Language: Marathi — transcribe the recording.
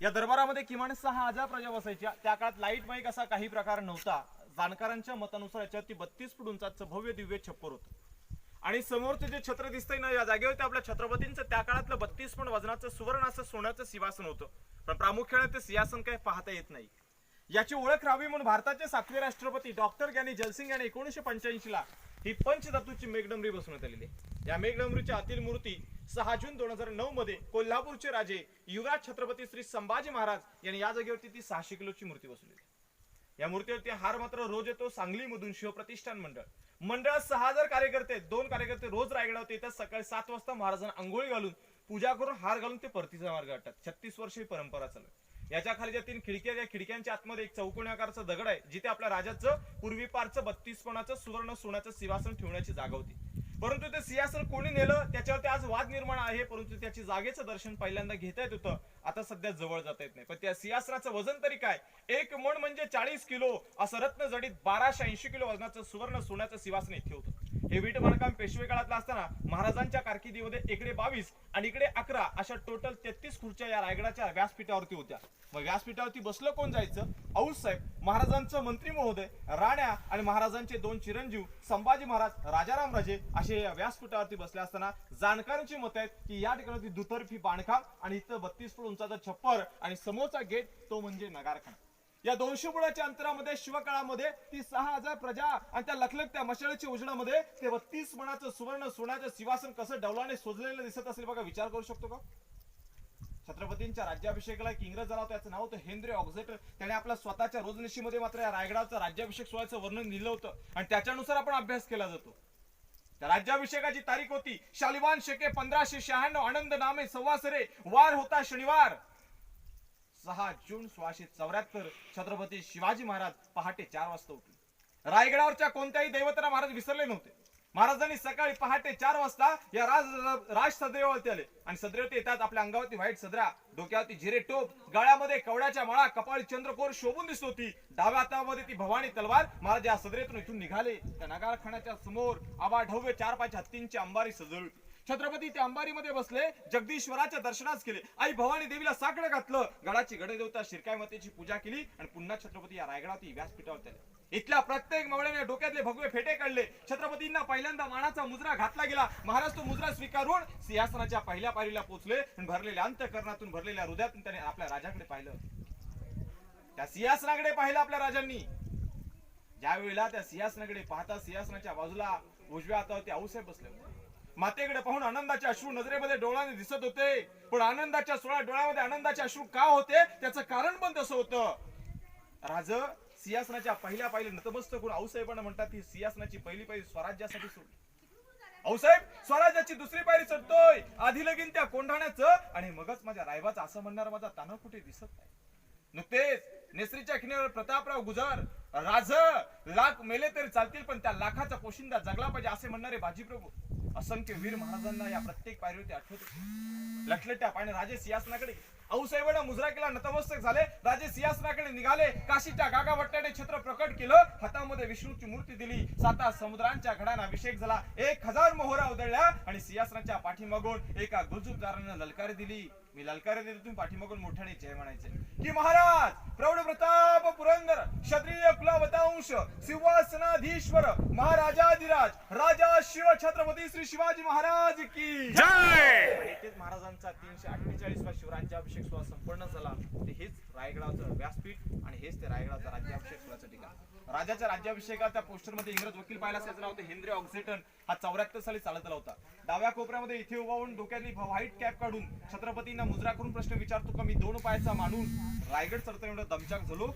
या दरबारामध्ये किमान सहा हजार प्रजा बसायच्या. त्या काळात लाइट माईक असा काही प्रकार नव्हता. जाणकारांच्या मतानुसार याच्यावरती बत्तीस फूट उंचाचं भव्य दिव्य छप्पर होतं. आणि समोरचं जे छत्र दिसतंय ना या जागेवरती आपल्या छत्रपतींचं त्या काळातलं बत्तीस पण वजनाचं सुवर्ण असं सोन्याचं सिंहासन होतं. पण प्रामुख्याने ते सिंहासन काही पाहता येत नाही. याची ओळख राहावी म्हणून भारताचे सातवे राष्ट्रपती डॉक्टर ज्ञानी जलसिंग यांनी एकोणीशे पंच्याऐंशी ला ही पंचधातूची मेघडंबरी बसवण्यात आलेली आहे. या मेघडंबरीच्या आतील मूर्ती सहा जून दोन हजार नऊ मध्ये कोल्हापूरचे राजे युवराज छत्रपती श्री संभाजी महाराज यांनी या जागेवरती ती सहाशे किलोची मूर्ती बसवली या मूर्तीवरती हार मात्र रोज येतो सांगलीमधून शिवप्रतिष्ठान मंडळ. मंडळ सहा हजार कार्यकर्ते दोन कार्यकर्ते रोज रायगडावरती येतात. सकाळी सात वाजता महाराजांना आंघोळी घालून पूजा करून हार घालून ते परतीचा मार्ग काढतात. छत्तीस वर्ष ही परंपरा चालू आहे. याच्या खाली ज्या तीन खिडक्या त्या खिडक्यांच्या आतमध्ये एक चौकोनी आकाराचा दगड आहे जिथे आपल्या राजाचं पूर्वीपारचं बत्तीसपणाचं सुवर्ण सोन्याचं सिंहासन ठेवण्याची जागा होती. परंतु ते सिंहासन कोणी नेलं? त्याच्यावरती आज वाद निर्माण आहे परंतु त्याची जागेचं दर्शन पहिल्यांदा घेता येत होतं. आता सध्या जवळ जाता येत नाही. पण त्या सिंहासनाचं वजन तरी काय? एक मण म्हणजे चाळीस किलो असं रत्न जडीत बाराशे ऐंशी किलो वजनाचं सुवर्ण सोन्याचं सिंहासन इथे होतं. हे वीट बांधकाम पेशवे काळातलं असताना महाराजांच्या कारकिर्दीमध्ये इकडे बावीस आणि इकडे अकरा अशा टोटल तेहतीस खुर्च्या या रायगडाच्या व्यासपीठावरती होत्या. मग व्यासपीठावरती बसलं कोण जायचं? औस साहेब महाराजांचं मंत्री महोदय राण्या आणि महाराजांचे दोन चिरंजीव संभाजी महाराज राजाराम राजे असे या व्यासपीठावरती बसले असताना जाणकारांची मत आहेत की या ठिकाणी दुतर्फी बांधकाम आणि इथं बत्तीस फूट उंचाचा छप्पर आणि समोरचा गेट तो म्हणजे नगारखाना. या दोनशे मुळाच्या अंतरामध्ये शिवकाळामध्ये ती सहा हजार प्रजा आणि त्या लखलखत्या मशाळीच्या उजडामध्ये ते बत्तीस मणाचं सुवर्ण सोन्याचं सिंहासन कसं डवलाने सोजलेलं दिसत असेल बघा विचार करू शकतो का? छत्रपतींच्या राज्याभिषेकाला एक इंग्रज झाला होता त्याचं नाव होतं हेनरी ऑक्झेटर. त्याने आपल्या स्वतःच्या रोजनिशीमध्ये मात्र या रायगडाचा राज्याभिषेक सोहळ्याचं वर्णन लिहिलं होतं आणि त्याच्यानुसार आपण अभ्यास केला जातो. त्या राज्याभिषेकाची तारीख होती शालिवान शेके पंधराशे शहाण्णव आनंद नामे सव्वासरे वार होता शनिवार. सहा जून सोळाशे चौऱ्याहत्तर छत्रपती शिवाजी महाराज पहाटे चार वाजता उठले. रायगडावरच्या कोणत्याही दैवताला महाराज विसरले नव्हते. महाराजांनी सकाळी पहाटे चार वाजता या राज राज सदरेवरती आले. आणि सदरेवरती येतात आपल्या अंगावरती व्हाईट सदरा डोक्यावरती जिरे टोप गळ्यामध्ये कवड्याच्या माळा कपाळी चंद्रकोर शोभून दिसत होती. डाव्या हातामध्ये ती भवानी तलवार महाराज या सदरेतून इथून निघाले. त्या नगारखान्याच्या समोर आबा ढव्य चार पाच हत्तींची अंबारी सजवली छत्रपती ते अंबारीमध्ये बसले जगदीश्वराच्या दर्शनास केले आई भवानी देवीला साकडं घातलं. गडाची गडदेवता शिरकाय मातेची पूजा केली आणि पुन्हा छत्रपती या रायगडावरती व्यासपीठावर त्याला इथल्या प्रत्येक मावळ्याने डोक्यातले भगवे फेटे काढले. छत्रपतींना पहिल्यांदा मानाचा मुजरा घातला गेला. महाराज तो मुजरा स्वीकारून सिंहासनाच्या पहिल्या पायरीला पोहोचले आणि भरलेल्या अंतकरणातून भरलेल्या हृदयातून त्याने आपल्या राजाकडे पाहिलं. त्या सिंहासनाकडे पाहिलं आपल्या राजांनी. ज्या वेळेला त्या सिंहासनाकडे पाहता सिंहासनाच्या बाजूला उजव्या हातावरती आऊसाहेब बसले होते. मातेकडे पाहून आनंदाचे अश्रू नजरेमध्ये डोळ्याने दिसत होते. पण आनंदाच्या सोळा डोळ्यामध्ये आनंदाचे अश्रू का होते? त्याचं कारण पण तसं होतं. राज सिंहासनाच्या पहिल्या पाहिली नतमस्तक करून आऊसाहेबांना म्हणतात ही सिंहासनाची पहिली पायरी स्वराज्यासाठी सोडली. औसाहेब स्वराज्याची दुसरी पायरी चढतोय आधी लगीन त्या कोंढाण्याचं आणि मगच माझ्या रायबाचं असं म्हणणार माझा ताना कुठे दिसत नाही. नुकतेच नेसरीच्या किनाऱ्यावर प्रतापराव गुजर राज लाख मेले तरी चालतील पण त्या लाखाचा पोशिंदा जगला पाहिजे असे म्हणणारे बाजीप्रभू. असंख्य वीर महाराजांना या प्रत्येक पायरीवरती आठवत. लटलट्या पाणी राजे सिंहासनाकडे. आऊसाहेबांना मुजरा केला नतमस्तक झाले राजे सिंहासनाकडे निघाले काशीच्या गागा वट्ट्याने छत्र प्रकट केलं हातामध्ये विष्णूची मूर्ती दिली साता समुद्रांच्या घडाना अभिषेक झाला एक हजार मोहरा उधळल्या आणि सिंहासनाच्या पाठीमागून एका गुजुबदारानं ललकारी दिली. मी ललकारी दिली तुम्ही पाठीमागून मोठ्याने जय म्हणायचे. की महाराज प्रौढ प्रताप! क्षत्रिय कुलावतांश सिंहासनाधीश्वर महाराजाधिराज राजा शिव छत्रपती श्री शिवाजी महाराज की जय! महाराजांचा तीनशे अठ्ठेचाळीसवा शिवराज्याभिषेक सोहळा संपन्न झाला. ते हेच रायगडाचं व्यासपीठ आणि हेच ते रायगडाचा राज्याभिषेक सोहळ्याचं ठिकाण. राजाच्या राज्याभिषेकात त्या पोस्टरमध्ये इंग्रज वकील पाहिला त्याचं नाव होतं हेनरी हा चौऱ्याहत्तर साली चालत आला होता. डाव्या कोपऱ्यामध्ये इथे उभावून होऊन डोक्यातली व्हाईट कॅप काढून छत्रपतींना मुजरा करून प्रश्न विचारतो का मी दोन पायाचा माणूस रायगड चढता एवढा दमचाक झालो?